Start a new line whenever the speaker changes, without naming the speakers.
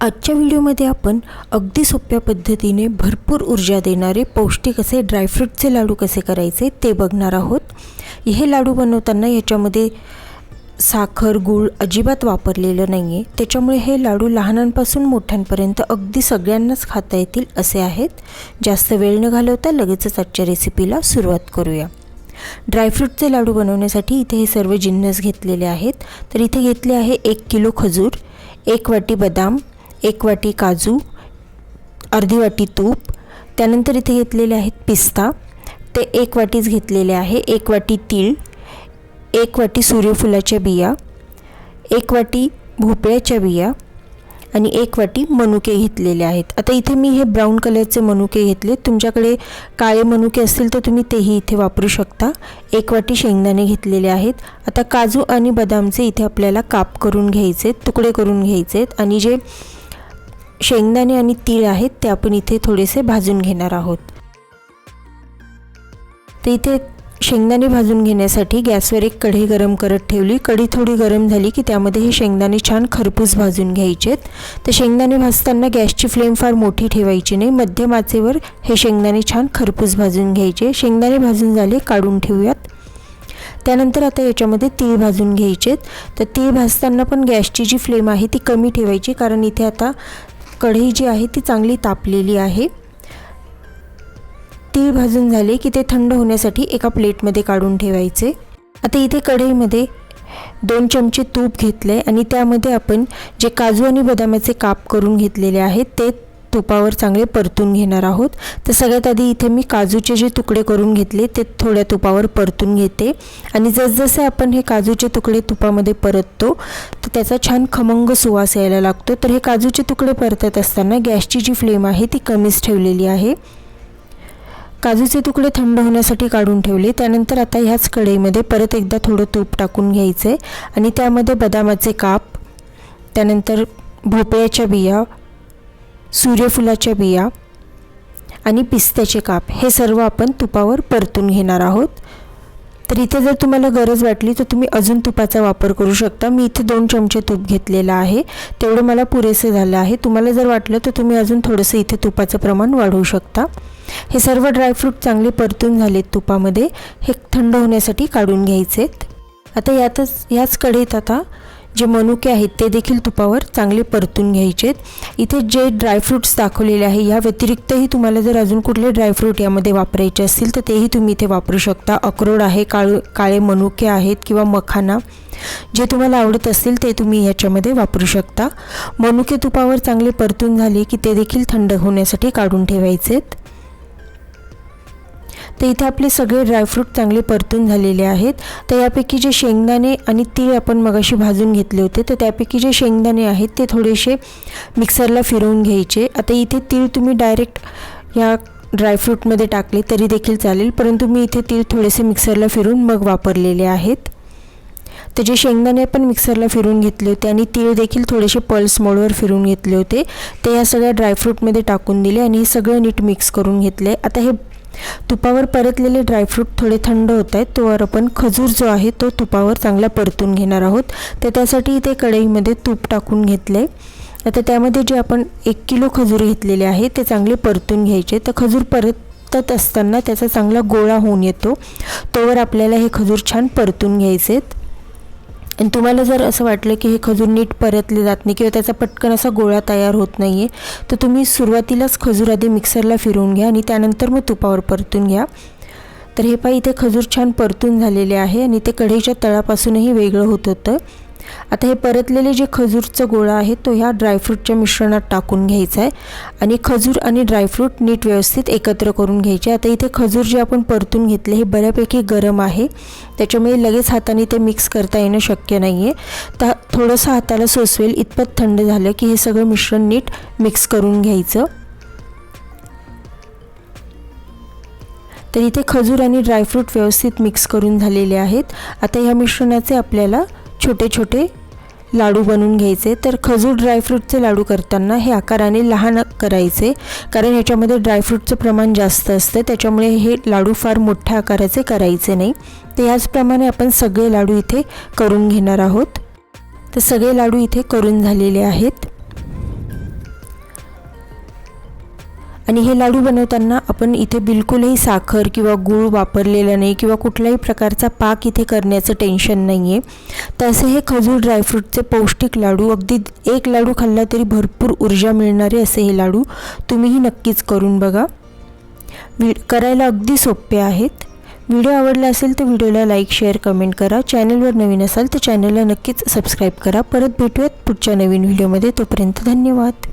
आजच्या व्हिडिओमध्ये आपण अगदी सोप्या पद्धतीने भरपूर ऊर्जा देणारे पौष्टिक असे ड्रायफ्रूटचे लाडू कसे करायचे ते बघणार आहोत. हे लाडू बनवताना याच्यामध्ये साखर गूळ अजिबात वापरलेलं नाही आहे त्याच्यामुळे हे लाडू लहानांपासून मोठ्यांपर्यंत अगदी सगळ्यांनाच खाता येतील असे आहेत. जास्त वेळ न घालवता लगेचच आजच्या रेसिपीला सुरुवात करूया. ड्रायफ्रूटचे लाडू बनवण्यासाठी इथे हे सर्व जिन्नस घेतलेले आहेत. तर इथे घेतले आहे एक किलो खजूर एक वाटी बदाम एक वाटी काजू अर्धी वाटी तूप त्यानंतर इथे घेतलेले आहेत पिस्ता. ते एक वाटीच घेतलेले आहे. एक वाटी तीळ एक वाटी सूर्यफुलाच्या बिया एक वाटी भोपळ्याच्या बिया आणि एक वाटी मनुके घेतलेले आहेत. आता इथे मी हे ब्राऊन कलरचे मनुके घेतले. तुमच्याकडे काळे मनुके असतील तर तुम्ही तेही इथे वापरू शकता. एक वाटी शेंगदाणे घेतलेले आहेत. आता काजू आणि बदामचे इथे आपल्याला काप करून घ्यायचे तुकडे करून घ्यायचे आणि जे शेंगदाणे आणि तीळ आहेत ते आपण इथे थोडेसे भाजून घेणार आहोत. तर इथे शेंगदाणे भाजून घेण्यासाठी गॅसवर एक कढई गरम करत ठेवली. कढी थोडी गरम झाली की त्यामध्ये हे शेंगदाणे छान खरपूस भाजून घ्यायचेत तर शेंगदाणे भाजताना गॅसची फ्लेम फार मोठी ठेवायची नाही. मध्यम आचेवर हे शेंगदाणे छान खरपूस भाजून घ्यायचे. शेंगदाणे भाजून झाले काढून ठेवूयात. त्यानंतर आता याच्यामध्ये तीळ भाजून घ्यायचेत तर तीळ भाजताना पण गॅसची जी फ्लेम आहे ती कमी ठेवायची कारण इथे आता कढई जी आहे ती चांगली तापलेली आहे. तीळ भाजून झाले की ते थंड होण्यासाठी एका प्लेटमध्ये काढून ठेवायचे. आता इथे कढईमध्ये दोन चमचे तूप घेतले आणि त्यामध्ये आपण जे काजू आणि बदामाचे काप करून घेतलेले आहेत ते तुपावर चांगले परतून घेणार आहोत. तर सगळ्यात आधी इथे मी काजूचे जे तुकडे करून घेतले ते थोड्या तुपावर परतून घेते. आणि जसजसे आपण हे काजूचे तुकडे तुपामध्ये परततो तर त्याचा छान खमंग सुवास यायला लागतो. तर हे काजूचे तुकडे परतत असताना गॅसची जी फ्लेम आहे ती कमीच ठेवलेली आहे. काजूचे तुकडे थंड होण्यासाठी काढून ठेवले. त्यानंतर आता ह्याच कढईमध्ये परत एकदा थोडं तूप टाकून घ्यायचं. आहे आणि त्यामध्ये बदामाचे काप त्यानंतर भोपळ्याच्या बिया सूर्यफुलाच्या बिया आणि पिस्त्याचे काप हे सर्व आपण तुपावर परतून घेणार आहोत. तर इथे जर तुम्हाला गरज वाटली तर तुम्ही अजून तुपाचा वापर करू शकता. मी इथे दोन चमचे तूप घेतलेलं आहे. तेवढं मला पुरेसे झालं आहे. तुम्हाला जर वाटलं तर तुम्ही अजून थोडंसं इथे तुपाचं प्रमाण वाढवू शकता. हे सर्व ड्रायफ्रूट चांगले परतून झालेत तुपामध्ये. हे थंड होण्यासाठी काढून घ्यायचेत. आता यातच याच कढईत आता जे मनुके आहेत ते देखील तुपावर चांगले परतून घ्यायचे इथे जे ड्रायफ्रूट्स दाखवलेले आहे या व्यतिरिक्तही तुम्हाला जर अजून कुठले ड्रायफ्रूट यामध्ये वापरायचे असतील तर तेही तुम्ही इथे वापरू शकता. अक्रोड आहे काळ काळे मनुके आहेत किंवा मखाना. जे तुम्हाला आवडत असतील ते तुम्ही ह्याच्यामध्ये वापरू शकता. मनुके तुपावर चांगले परतून झाले की ते देखील थंड होण्यासाठी काढून ठेवायचेत. तर इथे आपले सगळे ड्रायफ्रूट चांगले परतून झालेले आहेत. तर यापैकी जे शेंगदाणे आणि तीळ आपण मगाशी भाजून घेतले होते तर त्यापैकी जे शेंगदाणे आहेत ते थोडेसे मिक्सरला फिरवून घ्यायचे. आता इथे तीळ तुम्ही डायरेक्ट या ड्रायफ्रूटमध्ये टाकले तरी देखील चालेल परंतु मी इथे तीळ थोडेसे मिक्सरला फिरून मग वापरलेले आहेत. तर जे शेंगदाणे आपण मिक्सरला फिरून घेतले होते आणि तीळ देखील थोडेसे पल्स मोडवर फिरून घेतले होते ते या सगळ्या ड्रायफ्रूटमध्ये टाकून दिले आणि हे सगळं नीट मिक्स करून घेतले. आता हे तुपावर परतलेले ड्रायफ्रूट थोडे थंड होत आहेत तोवर आपण खजूर जो आहे तो तुपावर चांगला परतून घेणार आहोत. तर त्यासाठी इथे कढईमध्ये तूप टाकून घेतले आता त्यामध्ये जे आपण एक किलो खजूर घेतलेले आहे ते चांगले परतून घ्यायचे. तर खजूर परतत असताना त्याचा चांगला गोळा होऊन येतो. तोवर आपल्याला हे खजूर छान परतून घ्यायचे आहेत आणि तुम्हाला जर असं वाटलं की हे खजूर नीट परतले जात नाही किंवा त्याचा पटकन असा गोळा तयार होत नाही आहे तर तुम्ही सुरुवातीलाच खजूर आधी मिक्सरला फिरवून घ्या आणि त्यानंतर मग तुपावर परतून घ्या. तर हे पाय इथे खजूर छान परतून झालेले आहे आणि ते कढईच्या तळापासूनही वेगळं होत होतं. आता हे परतलेले जे खजूरचा गोळा आहे तो ह्या ड्रायफ्रूटच्या मिश्रणात टाकून घ्यायचा आहे. आणि खजूर आणि ड्रायफ्रूट नीट व्यवस्थित एकत्र करून घ्यायचे. आता इथे खजूर जे आपण परतून घेतले हे बऱ्यापैकी गरम आहे. त्याच्यामुळे लगेच हाताने ते मिक्स करता येणं शक्य नाही आहे तर थोडंसं हाताला सोसवेल इतपत थंड झालं की हे सगळं मिश्रण नीट मिक्स करून घ्यायचं. तर इथे खजूर आणि ड्रायफ्रूट व्यवस्थित मिक्स करून झालेले आहेत. आता ह्या मिश्रणाचे आपल्याला छोटे छोटे लाडू बनवून घ्यायचे. तर खजूर ड्रायफ्रूटचे लाडू करताना हे आकाराने लहान करायचे. कारण याच्यामध्ये ड्रायफ्रूटचं प्रमाण जास्त असतं. त्याच्यामुळे हे लाडू फार मोठ्या आकाराचे करायचे नाही. तर याचप्रमाणे आपण सगळे लाडू इथे करून घेणार आहोत. तर सगळे लाडू इथे करून झालेले आहेत. आणि हे लाडू बनवताना आपण इथे बिलकुलही साखर किंवा गूळ वापरलेला नाही किंवा कुठल्याही प्रकारचा पाक इथे करण्याचं टेन्शन नाही आहे तसे हे खजूर ड्रायफ्रूटचे पौष्टिक लाडू अगदी एक लाडू खाल्ला तरी भरपूर ऊर्जा मिळणारे असे हे लाडू तुम्हीही नक्कीच करून बघा. वि करायला अगदी सोपे आहेत. व्हिडिओ आवडला असेल तर व्हिडिओला लाईक शेअर कमेंट करा. चॅनलवर नवीन असाल तर चॅनलला नक्कीच सबस्क्राईब करा. परत भेटूयात पुढच्या नवीन व्हिडिओमध्ये तोपर्यंत धन्यवाद.